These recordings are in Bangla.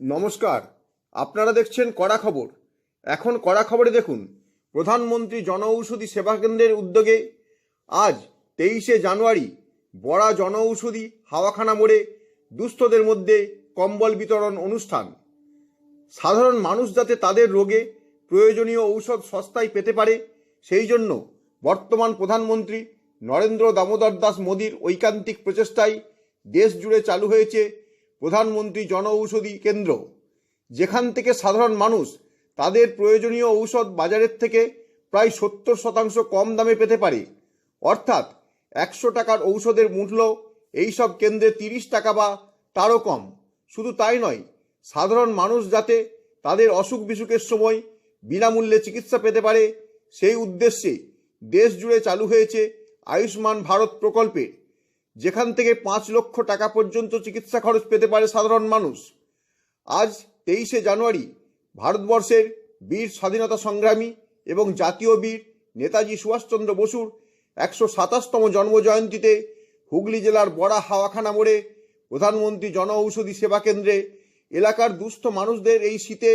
নমস্কার, আপনারা দেখছেন কড়া খবর। এখন কড়া খবরে দেখুন, প্রধানমন্ত্রী জনঔষধি সেবা কেন্দ্রের উদ্যোগে আজ তেইশে জানুয়ারি বড়া জনঔষধি হাওয়াখানা মোড়ে দুস্থদের মধ্যে কম্বল বিতরণ অনুষ্ঠান। সাধারণ মানুষ যাতে তাদের রোগে প্রয়োজনীয় ঔষধ সস্তায় পেতে পারে, সেই জন্য বর্তমান প্রধানমন্ত্রী নরেন্দ্র দামোদর দাস মোদীর ঐকান্তিক প্রচেষ্টায় দেশ জুড়ে চালু হয়েছে প্রধানমন্ত্রী জনঔষধি কেন্দ্র। যেখান থেকে সাধারণ মানুষ তাদের প্রয়োজনীয় ঔষধ বাজারের থেকে প্রায় সত্তর শতাংশ কম দামে পেতে পারে। অর্থাৎ একশো টাকার ঔষধের মূল্য এইসব কেন্দ্রে তিরিশ টাকা বা তারও কম। শুধু তাই নয়, সাধারণ মানুষ যাতে তাদের অসুখ বিসুখের সময় বিনামূল্যে চিকিৎসা পেতে পারে, সেই উদ্দেশ্যে দেশ জুড়ে চালু হয়েছে আয়ুষ্মান ভারত প্রকল্পে যেখান থেকে পাঁচ লক্ষ টাকা পর্যন্ত চিকিৎসা খরচ পেতে পারে সাধারণ মানুষ। আজ তেইশে জানুয়ারি, ভারতবর্ষের বীর স্বাধীনতা সংগ্রামী এবং জাতীয় বীর নেতাজি সুভাষচন্দ্র বসুর একশো সাতাশতম জন্মজয়ন্তীতে হুগলি জেলার বড়া হাওয়াখানা মোড়ে প্রধানমন্ত্রী জনঔষধি সেবা কেন্দ্রে এলাকার দুস্থ মানুষদের এই শীতে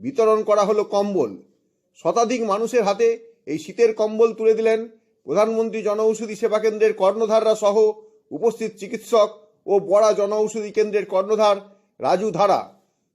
বিতরণ করা হলো কম্বল। শতাধিক মানুষের হাতে এই শীতের কম্বল তুলে দিলেন প্রধানমন্ত্রী জনঔষধি সেবা কেন্দ্রের কর্ণধাররা সহ উপস্থিত চিকিৎসক ও বড়া জনঔষধি কেন্দ্রের কর্ণধার রাজু ধারা।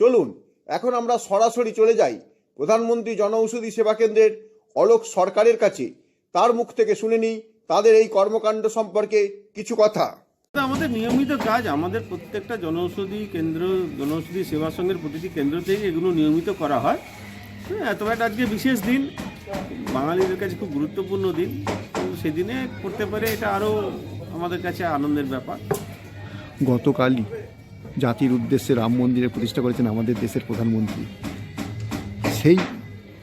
চলুন, এখন আমরা সরাসরি চলে যাই প্রধানমন্ত্রী জনঔষধি সেবা কেন্দ্রের অলোক সরকারের কাছে। তার মুখ থেকে শুনে নিই তাদের এই কর্মকাণ্ড সম্পর্কে কিছু কথা। আমাদের নিয়মিত কাজ, আমাদের প্রত্যেকটা জনৌষধি কেন্দ্র জনৌষধি সেবা সংঘের প্রতিটি কেন্দ্র কেন্দ্রতেই এগুলো নিয়মিত করা হয়। হ্যাঁ তবে এটা আজকে বিশেষ দিন। বাঙালিদের কাছে খুব গুরুত্বপূর্ণ দিন। সেদিনে করতে পারে এটা আরও আমাদের কাছে আনন্দের ব্যাপার। গতকালই জাতির উদ্দেশ্যে রাম মন্দিরে প্রতিষ্ঠা করেছেন আমাদের দেশের প্রধানমন্ত্রী। সেই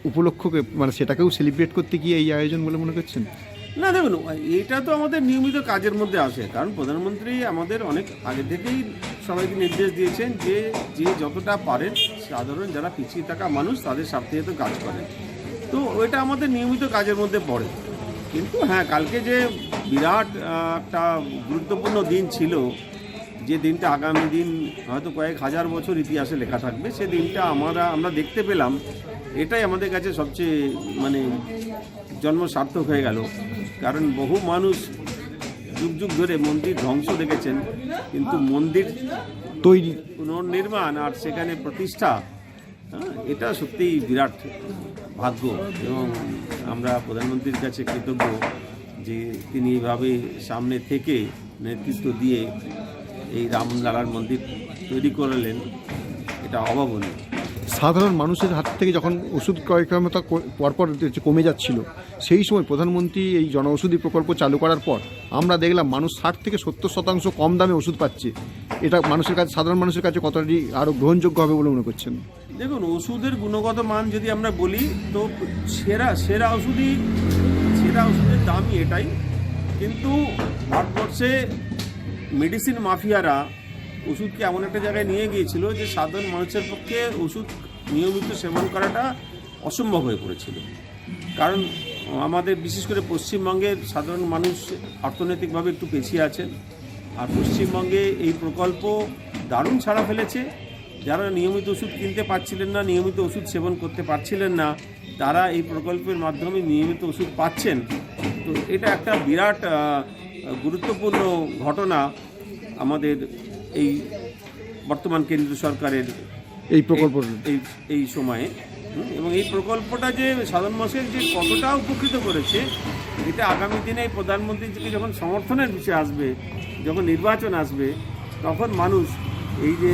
উপলক্ষকে মানে সেটাকেও সেলিব্রেট করতে গিয়ে এই আয়োজন বলে মনে করছেন? না দেখুন এটা তো আমাদের নিয়মিত কাজের মধ্যে আসে কারণ প্রধানমন্ত্রী আমাদের অনেক আগে থেকেই সবাইকে নির্দেশ দিয়েছেন যে যে যতটা পারেন সাধারণ যারা পিছিয়ে থাকা মানুষ তাদের স্বার্থে তো কাজ করেন। তো ওইটা আমাদের নিয়মিত কাজের মধ্যে পড়ে। কিন্তু হ্যাঁ কালকে যে বিরাট একটা গুরুত্বপূর্ণ দিন ছিল যে দিনটা আগামী দিন হয়তো কয়েক হাজার বছর ইতিহাসে লেখা থাকবে সে দিনটা আমরা আমরা দেখতে পেলাম। এটাই আমাদের কাছে সবচেয়ে মানে জন্ম সার্থক হয়ে গেল। কারণ বহু মানুষ যুগ যুগ ধরে মন্দির ধ্বংস দেখেছেন কিন্তু মন্দির তৈরি। পুনর্নির্মাণ আর সেখানে প্রতিষ্ঠা হ্যাঁ, এটা সত্যিই বিরাট। ভাগ্য এবং আমরা প্রধানমন্ত্রীর কাছে কৃতজ্ঞ যে তিনি এইভাবে সামনে থেকে নেতৃত্ব দিয়ে এই রামলালার মন্দির তৈরি করলেন, এটা অভাবনীয়। সাধারণ মানুষের হাত থেকে যখন ওষুধ ক্রয় ক্ষমতা পরপর কমে যাচ্ছিল, সেই সময় প্রধানমন্ত্রী এই জনঔষধি প্রকল্প চালু করার পর আমরা দেখলাম মানুষ ষাট থেকে সত্তর শতাংশ কম দামে ওষুধ পাচ্ছে। এটা মানুষের কাছে, সাধারণ মানুষের কাছে কতটি আরও গ্রহণযোগ্য হবে বলে মনে করছেন? দেখুন, ওষুধের গুণগত মান যদি আমরা বলি, তো সেরা সেরা ওষুধই, সেরা ওষুধের দামই এটাই। কিন্তু ভারতবর্ষে মেডিসিন মাফিয়ারা ওষুধকে এমন একটা জায়গায় নিয়ে গিয়েছিল যে সাধারণ মানুষের পক্ষে ওষুধ নিয়মিত সেবন করাটা অসম্ভব হয়ে পড়েছিল। কারণ আমাদের, বিশেষ করে পশ্চিমবঙ্গের সাধারণ মানুষ অর্থনৈতিকভাবে একটু পিছিয়ে আছেন আর পশ্চিমবঙ্গে এই প্রকল্প দারুণ ছাড়া ফেলেছে। যারা নিয়মিত ওষুধ কিনতে পারছিলেন না নিয়মিত ওষুধ সেবন করতে পারছিলেন না তারা এই প্রকল্পের মাধ্যমে নিয়মিত ওষুধ পাচ্ছেন। তো এটা একটা বিরাট গুরুত্বপূর্ণ ঘটনা আমাদের এই বর্তমান কেন্দ্র সরকারের এই প্রকল্প। এই এই সময়ে। এবং এই প্রকল্পটা যে সাধারণ মানুষের যে কতটা উপকৃত করেছে এটা আগামী দিনে এই প্রধানমন্ত্রী যখন সমর্থনের বিষয় আসবে যখন নির্বাচন আসবে তখন মানুষ এই যে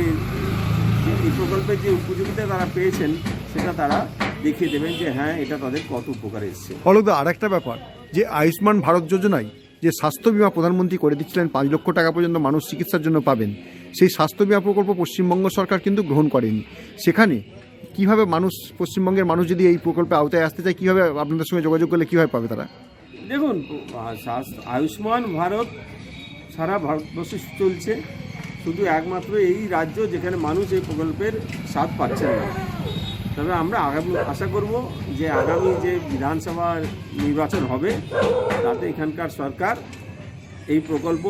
এই প্রকল্পের যে উপযোগিতা তারা পেয়েছেন সেটা তারা দেখিয়ে দেবেন যে হ্যাঁ এটা তাদের কত উপকারে এসছে। ফলদা আর একটা ব্যাপার যে আয়ুষ্মান ভারত যোজনায় যে স্বাস্থ্য বিমা প্রধানমন্ত্রী করে দিচ্ছিলেন পাঁচ লক্ষ টাকা পর্যন্ত মানুষ চিকিৎসার জন্য পাবেন সেই স্বাস্থ্য বিমা প্রকল্প পশ্চিমবঙ্গ সরকার কিন্তু গ্রহণ করেনি। সেখানে কীভাবে মানুষ পশ্চিমবঙ্গের মানুষ যদি এই প্রকল্পে আওতায় আসতে চায় কীভাবে আপনাদের সঙ্গে যোগাযোগ করলে কীভাবে পাবে তারা? দেখুন আয়ুষ্মান ভারত সারা ভারতবর্ষে চলছে। শুধু একমাত্র এই রাজ্য যেখানে মানুষ এই প্রকল্পের স্বাদ পাচ্ছেন না। তবে আমরা আগামী, আশা করব যে আগামী যে বিধানসভা নির্বাচন হবে, তাতে এখানকার সরকার এই প্রকল্প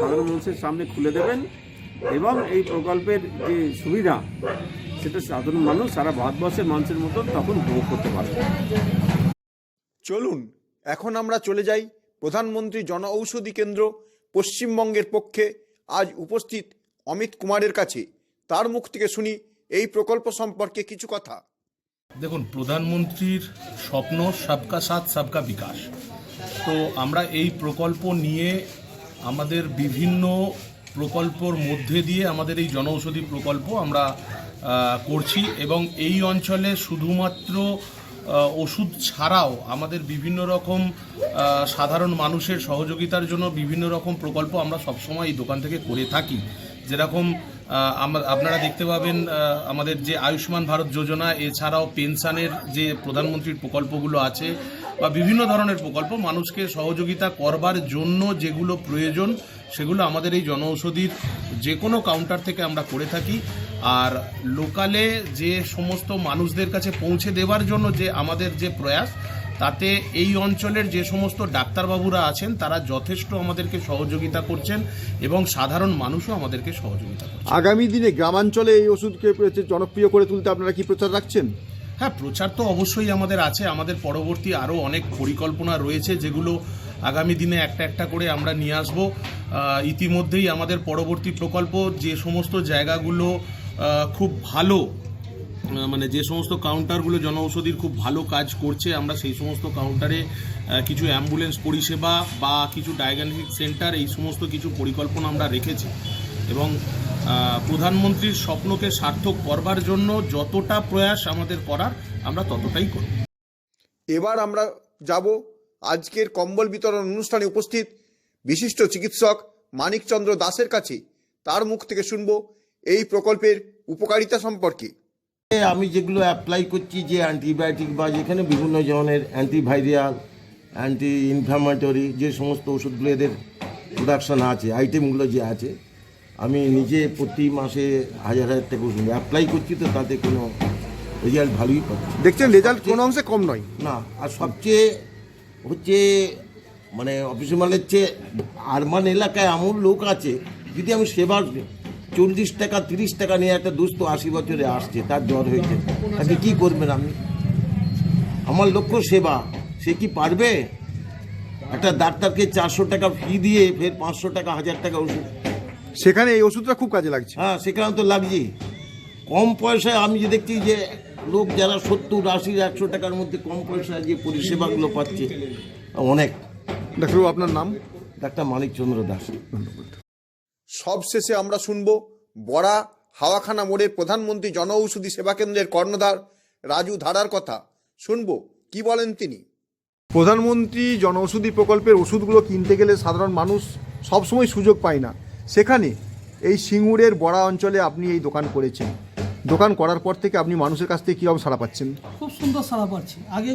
সাধারণ মানুষের সামনে খুলে দেবেন এবং এই প্রকল্পের যে সুবিধা, সেটা সাধারণ মানুষ সারা ভারতবর্ষের মানুষের মতন তখন ভোগ করতে পারবে। চলুন, এখন আমরা চলে যাই প্রধানমন্ত্রী জন ঔষধি কেন্দ্র পশ্চিমবঙ্গের পক্ষে। আজ উপস্থিত অমিত কুমারের কাছে তার মুখ থেকে শুনি এই প্রকল্প সম্পর্কে কিছু কথা। দেখুন, প্রধানমন্ত্রীর স্বপ্ন, সবকা সাথ, সবকা বিকাশ। তো আমরা এই প্রকল্প নিয়ে আমাদের বিভিন্ন প্রকল্পর মধ্যে দিয়ে আমাদের এই জনঔষধি প্রকল্প আমরা করছি এবং এই অঞ্চলে শুধুমাত্র ওষুধ ছাড়াও আমাদের বিভিন্ন রকম সাধারণ মানুষের সহযোগিতার জন্য বিভিন্ন রকম প্রকল্প আমরা সবসময় এই দোকান থেকে করে থাকি। যেরকম আপনারা দেখতে পাবেন আমাদের যে আয়ুষ্মান ভারত যোজনা, এছাড়াও পেনশানের যে প্রধানমন্ত্রীর প্রকল্পগুলো আছে বা বিভিন্ন ধরনের প্রকল্প, মানুষকে সহযোগিতা করবার জন্য যেগুলো প্রয়োজন, সেগুলো আমাদের এই জনঔষধির যে কোনো কাউন্টার থেকে আমরা করে থাকি। আর লোকালে যে সমস্ত মানুষদের কাছে পৌঁছে দেওয়ার জন্য যে আমাদের যে প্রয়াস, তাতে এই অঞ্চলের যে সমস্ত ডাক্তারবাবুরা আছেন, তারা যথেষ্ট আমাদেরকে সহযোগিতা করছেন এবং সাধারণ মানুষও আমাদেরকে সহযোগিতা করছেন। আগামী দিনে গ্রামাঞ্চলে এই ওষুধকে জনপ্রিয় করে তুলতে আপনারা কি প্রচার রাখছেন? হ্যাঁ প্রচার তো অবশ্যই আমাদের আছে। আমাদের পরবর্তী আরও অনেক পরিকল্পনা রয়েছে যেগুলো আগামী দিনে একটা একটা করে আমরা নিয়ে আসব। ইতিমধ্যেই আমাদের পরবর্তী প্রকল্প যে সমস্ত জায়গাগুলো খুব ভালো মানে যে সমস্ত কাউন্টারগুলো জনঔষধির খুব ভালো কাজ করছে, আমরা সেই সমস্ত কাউন্টারে কিছু অ্যাম্বুলেন্স পরিষেবা বা কিছু ডায়াগনস্টিক সেন্টার এই সমস্ত কিছু পরিকল্পনা আমরা রেখেছি। এবং প্রধানমন্ত্রীর স্বপ্নকে সার্থক করবার জন্য যতটা প্রয়াস আমাদের করার আমরা ততটাই করব। এবার আমরা যাব আজকের কম্বল বিতরণ অনুষ্ঠানে উপস্থিত বিশিষ্ট চিকিৎসক মানিকচন্দ্র দাসের কাছে। তার মুখ থেকে শুনব এই প্রকল্পের উপকারিতা সম্পর্কে। আমি যেগুলো অ্যাপ্লাই করছি যে অ্যান্টিবায়োটিক বা যেখানে বিভিন্ন ধরনের অ্যান্টিভাইরিয়াল অ্যান্টি ইনফ্লামেটরি যে সমস্ত ওষুধগুলো এদের প্রোডাকশন আছে আইটেমগুলো যে আছে আমি নিজে প্রতি মাসে হাজার হাজার টাকা ওষুধ অ্যাপ্লাই করছি তো তাতে কোনো রেজাল্ট ভালোই পাচ্ছি দেখছেন রেজাল্ট কোনো অংশে কম নয়। না আর সবচেয়ে হচ্ছে মানে অফিস মালের চেয়ে আরমান এলাকায় এমন লোক আছে যদি আমি সেবার চল্লিশ টাকা তিরিশ টাকা নিয়ে একটা দুস্থ আশি বছরে আসছে তার জ্বর হয়েছে তাকে কী করবেন আপনি? আমার লক্ষ্য সেবা সে কি পারবে? একটা ডাক্তারকে চারশো টাকা ফি দিয়ে ফের পাঁচশো টাকা হাজার টাকা ওষুধ সেখানে এই ওষুধটা খুব কাজে লাগছে। হ্যাঁ সেখানে তো লাগছে। কম পয়সায় আমি যে দেখছি যে লোক যারা সত্তর আশি একশো টাকার মধ্যে কম পয়সায় যে পরিষেবাগুলো পাচ্ছে অনেক। ডাক্তারবাবু আপনার নাম? ডাক্তার মানিকচন্দ্র দাস। সবশেষে আমরা শুনব বড়া হাওয়াখানা মোড়ের প্রধানমন্ত্রী জনঔষধি সেবা কেন্দ্রের কর্ণধার রাজু ধারার কথা। শুনব কি বলেন তিনি? প্রধানমন্ত্রী জনঔষধি প্রকল্পের ওষুধগুলো কিনতে গেলে সাধারণ মানুষ সবসময় সুযোগ পায় না। সেখানে এই সিঙ্গুরের বড়া অঞ্চলে আপনি এই দোকান করেছেন। দোকান করার পর থেকে আপনি মানুষের কাছ থেকে কীভাবে সাড়া পাচ্ছেন? খুব সুন্দর সাড়া পাচ্ছি। আগে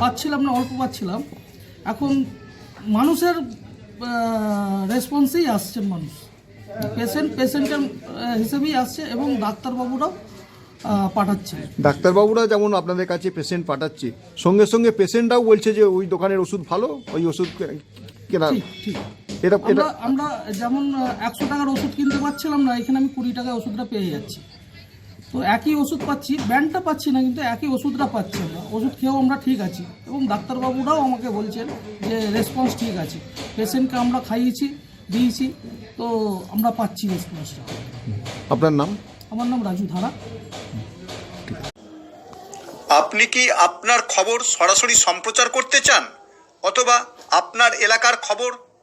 পাচ্ছিলাম না অল্প পাচ্ছিলাম। এখন মানুষের রেসপন্সেই আসছে মানুষ। পেশেন্ট পেশেন্টের হিসেবেই আসছে এবং ডাক্তারবাবুরাও পাঠাচ্ছে। ডাক্তারবাবুরা যেমন আপনাদের কাছে পেশেন্ট পাঠাচ্ছে সঙ্গে সঙ্গে পেশেন্টরাও বলছে যে ওই দোকানের ওষুধ ভালো ওই ওষুধ কেনা ঠিক ঠিক। এটা এটা আমরা আমরা যেমন একশো টাকার ওষুধ কিনতে পারছিলাম না এখানে আমি কুড়ি টাকায় ওষুধটা পেয়ে যাচ্ছি। তো একই ওষুধ পাচ্ছি ব্যান্ডটা পাচ্ছি না কিন্তু একই ওষুধটা পাচ্ছি আমরা। ওষুধ খেয়েও আমরা ঠিক আছি। এবং ডাক্তারবাবুরাও আমাকে বলছেন যে রেসপন্স ঠিক আছে। পেশেন্টকে আমরা খাইয়েছি দিয়েছি তো আমরা পাচ্ছি রেসপন্সটা আপনার নাম? আমার নাম রাজু ধারা। আপনি কি আপনার খবর সরাসরি সম্প্রচার করতে চান? অথবা আপনার এলাকার খবর